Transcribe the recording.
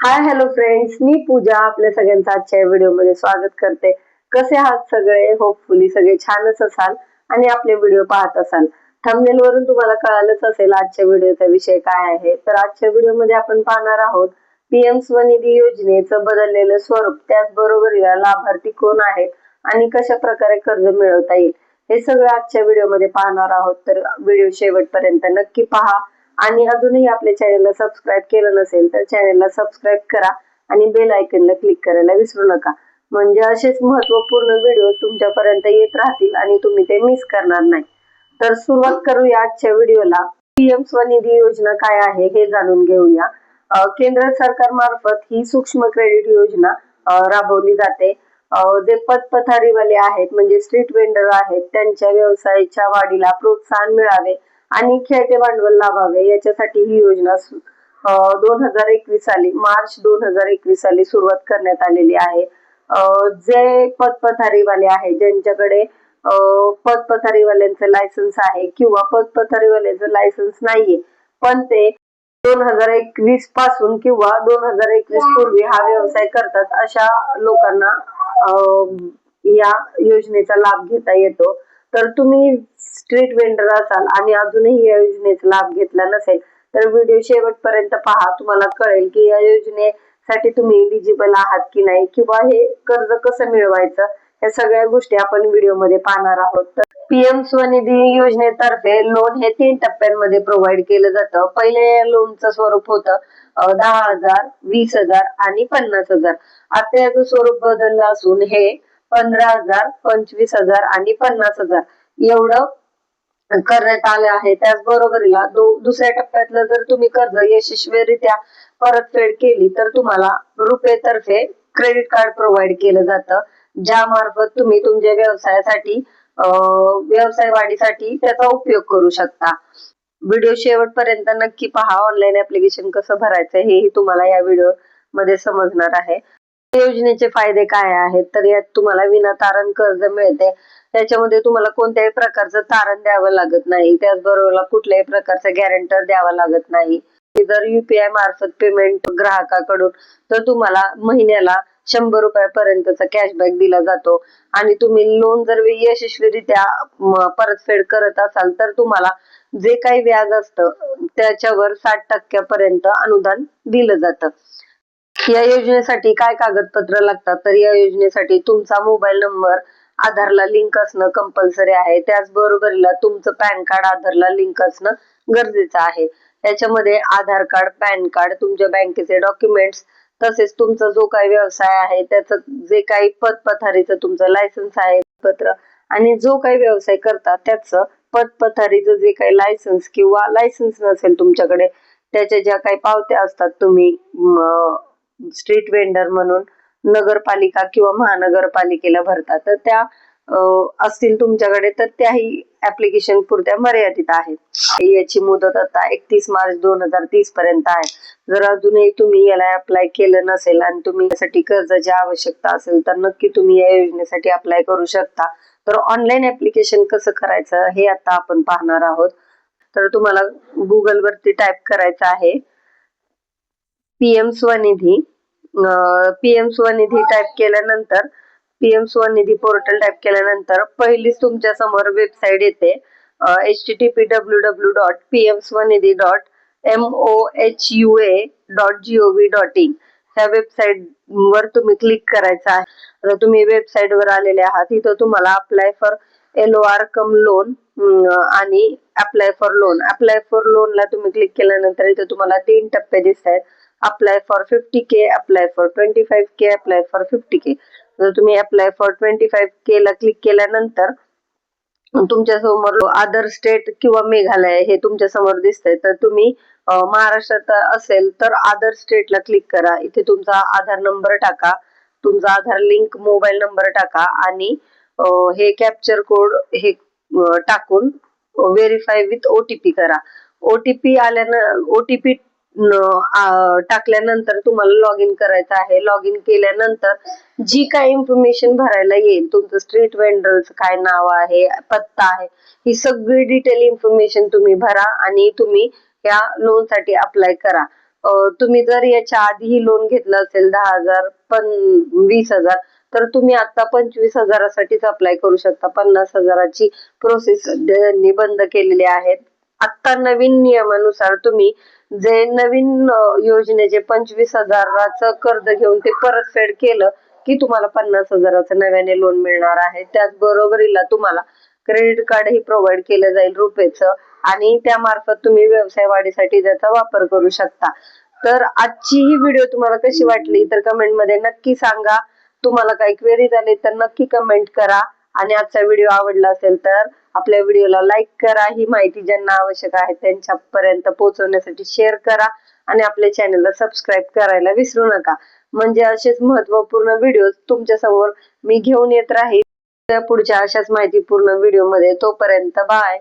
Hi hello friends मी पूजा. आपल्या सगळ्यांचं आजच्या व्हिडिओमध्ये स्वागत करते. कसे आहात सगळे? होपफुली सगळे छानच असाल आणि आपले व्हिडिओ पाहत असाल. थंबनेल वरून तुम्हाला कळालंच असेल आजच्या व्हिडिओचा विषय काय आहे. तर आजच्या व्हिडिओमध्ये आपण पाहणार आहोत पीएम स्वनिधी योजनेचं बदललेलं स्वरूप. त्याचबरोबर या लाभार्थी कोण आहेत आणि कशा प्रकारे कर्ज मिळवता येईल हे सगळं आजच्या व्हिडिओमध्ये पाहणार आहोत. तर व्हिडिओ शेवटपर्यंत नक्की पहा. आणि अजूनही आपल्या चॅनेलला सबस्क्राईब केलं नसेल तर चॅनेलला सबस्क्राईब करा आणि बेल आयकनला क्लिक करायला विसरू नका. म्हणजे असेच महत्त्वपूर्ण व्हिडिओ तुमच्यापर्यंत येत राहतील आणि तुम्ही ते मिस करणार नाही. तर सुरुवात करूया आजच्या व्हिडिओला पीएम स्वनिधी योजना काय आहे हे जाणून घेऊया. केंद्र सरकार मार्फत ही सूक्ष्म क्रेडिट योजना राबवली जाते. जे पथपथारीवाले आहेत म्हणजे स्ट्रीट वेंडर आहेत त्यांच्या व्यवसायाच्या वाढीला प्रोत्साहन मिळावे. आणि खेळते भांडवल लाभावे. याच्यासाठी ही योजना दोन हजार एकवीस साली मार्च दोन हजार एकवीस साली सुरुवात करण्यात आलेली आहे. जे पथपथारीवाले आहेत ज्यांच्याकडे अं, पथपथारीवाल्यांचं लायसन्स आहे किंवा पथपथारीवाल्यांचं लायसन्स नाहीये पण ते दोन हजार एकवीसपासून किंवा दोन हजार एकवीस पूर्वी हा व्यवसाय करतात अशा लोकांना या योजनेचा लाभ घेता येतो. तर तुम्ही स्ट्रीट वेंडर असाल आणि अजूनही या योजनेचा लाभ घेतला नसेल तर व्हिडिओ शेवटपर्यंत पहा. तुम्हाला कळेल की या योजनेसाठी तुम्ही एलिजिबल आहात की नाही किंवा हे कर्ज कसं मिळवायचं या सगळ्या गोष्टी आपण व्हिडिओमध्ये पाहणार आहोत. तर पीएम स्वनिधी योजनेतर्फे लोन हे तीन टप्प्यांमध्ये प्रोव्हाइड केलं जातं. पहिले लोनचं स्वरूप होतं दहा हजार वीस हजार आणि पन्नास हजार. आता याचं स्वरूप बदललं असून हे पंधरा हजार पंचवीस हजार आणि पन्नास हजार. एवढं करण्यात आले आहे. त्याचबरोबरीला दुसऱ्या टप्प्यातलं जर तुम्ही कर्ज यशस्वीरित्या परतफेड केली तर तुम्हाला रुपे तर्फे क्रेडिट कार्ड प्रोव्हाइड केलं जातं. ज्या मार्फत तुम्ही तुमच्या व्यवसायासाठी व्यवसाय वाढीसाठी त्याचा उपयोग करू शकता. व्हिडिओ शेवटपर्यंत नक्की पहा. ऑनलाईन ऍप्लिकेशन कसं भरायचं हेही तुम्हाला या व्हिडिओमध्ये समजणार आहे. योजनेचे फायदे काय आहेत? तर यात तुम्हाला विना तारण कर्ज मिळते. त्याच्यामध्ये तुम्हाला कोणत्याही प्रकारचं तारण द्यावं लागत नाही. त्याचबरोबर कुठल्याही प्रकारचं गॅरंटर द्यावा लागत नाही. जर युपीआय मार्फत पेमेंट ग्राहकाकडून तर तुम्हाला महिन्याला शंभर रुपयापर्यंतचा कॅशबॅक दिला जातो. आणि तुम्ही लोन जर यशस्वीरित्या परतफेड करत असाल तर तुम्हाला जे काही व्याज असतं त्याच्यावर साठ टक्क्यापर्यंत अनुदान दिलं जातं. या योजनेसाठी काय कागदपत्र लागतात? तर या योजनेसाठी तुमचा मोबाईल नंबर आधारला लिंक असणं कंपल्सरी आहे. त्याचबरोबरीला तुमचं पॅन कार्ड आधारला लिंक असणं गरजेचं आहे. त्याच्यामध्ये आधार कार्ड पॅन कार्ड तुमच्या बँकेचे डॉक्युमेंट्स तसेच तुमचा जो काही व्यवसाय आहे त्याचं जे काही पदपथारीचं तुमचं लायसन्स आहे पत्र आणि जो काही व्यवसाय करता त्याचं पदपथारीचं जे काही लायसन्स किंवा लायसन्स नसेल तुमच्याकडे त्याच्या ज्या काही पावत्या असतात तुम्ही स्ट्रीट वेंडर म्हणून नगरपालिका किंवा महानगरपालिकेला भरतात. तर त्या असतील तुमच्याकडे तर त्याही ऍप्लिकेशन पुरत्या मर्यादित आहेत. याची मुदत आता एकतीस मार्च दोन हजार तीस पर्यंत आहे. जर अजूनही तुम्ही याला अप्लाय केलं नसेल आणि तुम्ही यासाठी कर्जाची आवश्यकता असेल तर नक्की तुम्ही या योजनेसाठी अप्लाय करू शकता. तर ऑनलाईन ऍप्लिकेशन कसं करायचं हे आता आपण पाहणार आहोत. तर तुम्हाला गुगल वरती टाईप करायचं आहे. PM Svanidhi PM Svanidhi type केल्यानंतर पीएम स्वनिधी पोर्टल टाईप केल्यानंतर पहिलीच तुमच्यासमोर वेबसाईट येते. H T T P W W dot P M Svanidhi dot M O H U A dot G O V dot in ह्या website वर तुम्ही click करायचं आहे. आता तुम्ही वेबसाईट वर आलेले आहात इथं तुम्हाला apply for L O R come loan आणि apply for loan apply for लोनला तुम्ही क्लिक केल्यानंतर इथं तुम्हाला तीन टप्पे दिसत आहेत apply for fifty K apply for twenty five K apply for fifty K जर तुम्ही अप्लाय फॉर ट्वेंटी फाईव्ह केला क्लिक केल्यानंतर तुमच्यासमोर अदर स्टेट किंवा मेघालय हे तुमच्यासमोर दिसतंय तर तुम्ही महाराष्ट्रात असेल तर अदर स्टेटला क्लिक करा. इथे तुमचा आधार नंबर टाका तुमचा आधार लिंक मोबाईल नंबर टाका आणि हे कॅप्चर कोड हे टाकून व्हेरीफाय विथ ओटीपी करा. ओटीपी आल्यानं ओटीपी टाकल्यानंतर तुम्हाला लॉग इन करायचं आहे. लॉग इन केल्यानंतर जी काही इन्फॉर्मेशन भरायला येईल तुमचं स्ट्रीट वेंडरचं काय नाव आहे पत्ता आहे ही सगळी डिटेल इन्फॉर्मेशन तुम्ही भरा आणि तुम्ही या लोनसाठी अप्लाय करा. तुम्ही जर याच्या आधीही लोन घेतलं असेल दहा हजार पण वीस हजार तर तुम्ही आता पंचवीस हजारासाठीच अप्लाय करू शकता. पन्नास हजाराची प्रोसेस बंद केलेली आहेत. आता नवीन नियमानुसार तुम्ही जे नवीन योजनेचे पंचवीस हजाराचं कर्ज घेऊन ते परतफेड केलं की तुम्हाला पन्नास हजाराचं नव्याने लोन मिळणार आहे. त्याचबरोबरीला तुम्हाला क्रेडिट कार्डही प्रोव्हाइड केलं जाईल रुपेचं आणि त्यामार्फत तुम्ही व्यवसाय वाढीसाठी त्याचा वापर करू शकता. तर आजची ही व्हिडिओ तुम्हाला कशी वाटली तर कमेंटमध्ये नक्की सांगा. तुम्हाला काही क्वेरी झाली तर नक्की कमेंट करा. आणि आजचा व्हिडिओ आवडला असेल तर आपल्या व्हिडिओला लाईक करा. ही माहिती ज्यांना आवश्यक आहे त्यांच्यापर्यंत पोहोचवण्यासाठी शेअर करा आणि आपल्या चॅनलला सबस्क्राईब करायला विसरू नका. म्हणजे असेच महत्त्वपूर्ण व्हिडिओ तुमच्यासमोर मी घेऊन येत राहील पुढच्या अशाच माहितीपूर्ण व्हिडिओमध्ये तोपर्यंत बाय